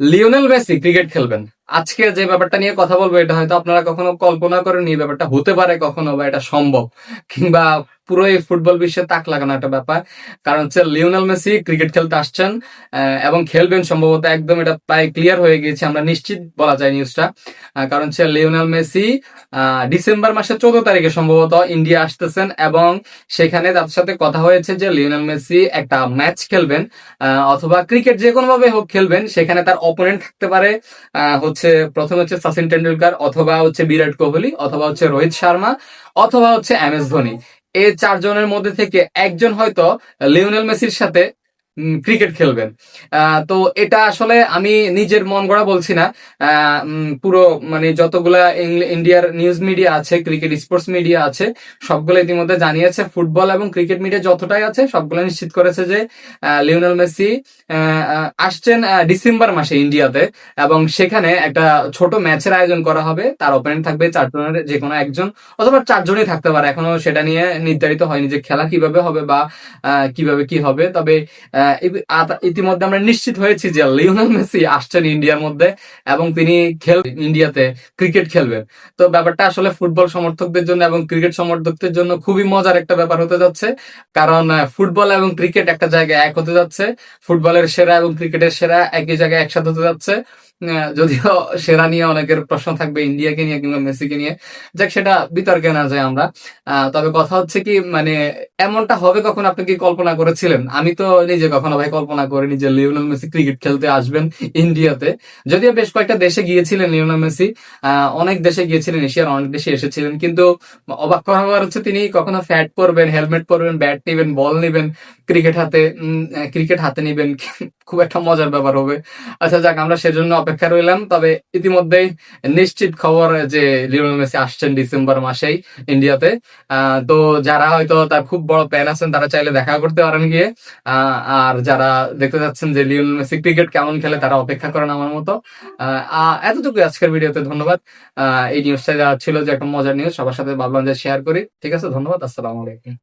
Lionel Messi cricket খেলবেন। আজকে যে ব্যাপারটা নিয়ে কথা বলব, এটা হয়তো আপনারা কখনো কল্পনা করেন এই ব্যাপারটা হতে পারে কখনো বা এটা সম্ভব। কিংবা পুরো এই ফুটবল বিশ্বে তাক লাগানো একটা ব্যাপার। কারণ হচ্ছে লিওনাল মেসি ক্রিকেট খেলতে আসছেন এবং খেলবেন সম্ভবত একদম এটা প্রায় ক্লিয়ার হয়ে গিয়েছে, আমরা নিশ্চিত বলা যায় নিউজটা কারণ হচ্ছে লিওনাল মেসি ডিসেম্বর মাসের চোদ্দ তারিখে সম্ভবত ইন্ডিয়া আসতেছেন, এবং সেখানে তাদের সাথে কথা হয়েছে যে লিওনেল মেসি একটা ম্যাচ খেলবেন অথবা ক্রিকেট যে কোনো ভাবে হোক খেলবেন, সেখানে তার অপোনেন্ট থাকতে পারে হচ্ছে প্রথমে হচ্ছে সচিন টেন্ডুলকার অথবা হচ্ছে বিরাট কোহলি, অথবা হচ্ছে রোহিত শর্মা, অথবা হচ্ছে এম এস ধোনি। এই চারজনের মধ্যে থেকে একজন হয়তো লিওনেল মেসির সাথে ক্রিকেট খেলবেন। তো এটা আসলে আমি নিজের মন গড়া বলছি না। পুরো মানে যতগুলা ইন্ডিয়ার নিউজ মিডিয়া আছে ক্রিকেট স্পোর্টস মিডিয়া আছে, সবগুলো ইতিমধ্যে জানিয়েছে। ফুটবল এবং ক্রিকেট মিডিয়া যতটাই আছে, সবগুলো নিশ্চিত করেছে যে লিওনেল মেসি আসছেন ডিসেম্বর মাসে ইন্ডিয়াতে এবং সেখানে একটা ছোট ম্যাচের আয়োজন করা হবে। তার ওপেনিং থাকবে চারজনের যে কোনো একজন অথবা চারজনই থাকতে পারে। এখনও সেটা নিয়ে নির্ধারিত হয়নি যে খেলা কীভাবে হবে বা কীভাবে কি হবে। তবে ইতিমধ্যে আমরা নিশ্চিত হয়েছি যে লিওনেল মেসি আসছেন ইন্ডিয়ার মধ্যে এবং তিনি খেল ইন্ডিয়াতে ক্রিকেট খেলবেন। তো ব্যাপারটা আসলে ফুটবল সমর্থকদের জন্য এবং ক্রিকেট সমর্থকদের জন্য খুবই মজার একটা ব্যাপার হতে যাচ্ছে। কারণ ফুটবল এবং ক্রিকেট একটা জায়গায় এক হতে যাচ্ছে। ফুটবলের সেরা এবং ক্রিকেটের সেরা একই জায়গায় একসাথে হতে যাচ্ছে। যদিও সেরা নিয়ে অনেকের প্রশ্ন থাকবে ইন্ডিয়াকে নিয়ে কিংবা মেসিকে নিয়ে। যাক, সেটা বিতর্কে না যায় আমরা। তবে কথা হচ্ছে কি মানে এমনটা হবে কখন? আপনি কি কল্পনা করেছিলেন? আমি তো নিজে কখনো ভাই কল্পনা করেনি যে লিওনেল মেসি ক্রিকেট খেলতে আসবেন ইন্ডিয়াতে। যদিও বেশ কয়েকটা দেশে গিয়েছিলেন লিওনেল মেসি। অনেক দেশে গিয়েছিলেন, এশিয়ার অনেক দেশে এসেছিলেন, কিন্তু অবাক করা হচ্ছে তিনি কখনো ফ্যাট পরবেন, হেলমেট পরবেন, ব্যাট নেবেন, বল নেবেন, ক্রিকেট হাতে ক্রিকেট হাতে নিবেন খুব একটা মজার ব্যাপার হবে। আচ্ছা যাক, আমরা সেজন্য অপেক্ষা রইলাম। তবে ইতিমধ্যেই নিশ্চিত খবর যে লিওনেল মেসি আসছেন ডিসেম্বর মাসেই ইন্ডিয়াতে। তো যারা হয়তো তার খুব বড় প্যান আছেন, তারা চাইলে দেখা করতে পারেন গিয়ে। আর যারা দেখতে যাচ্ছেন যে লিওনেল মেসি ক্রিকেট কেমন খেলে, তারা অপেক্ষা করেন আমার মতো। এতটুকু আজকের ভিডিওতে, ধন্যবাদ। এই নিউজটা ছিল যে একটা মজার নিউজ সবার সাথে ভাবলাম যে শেয়ার করি। ঠিক আছে, ধন্যবাদ, আসসালামু আলাইকুম।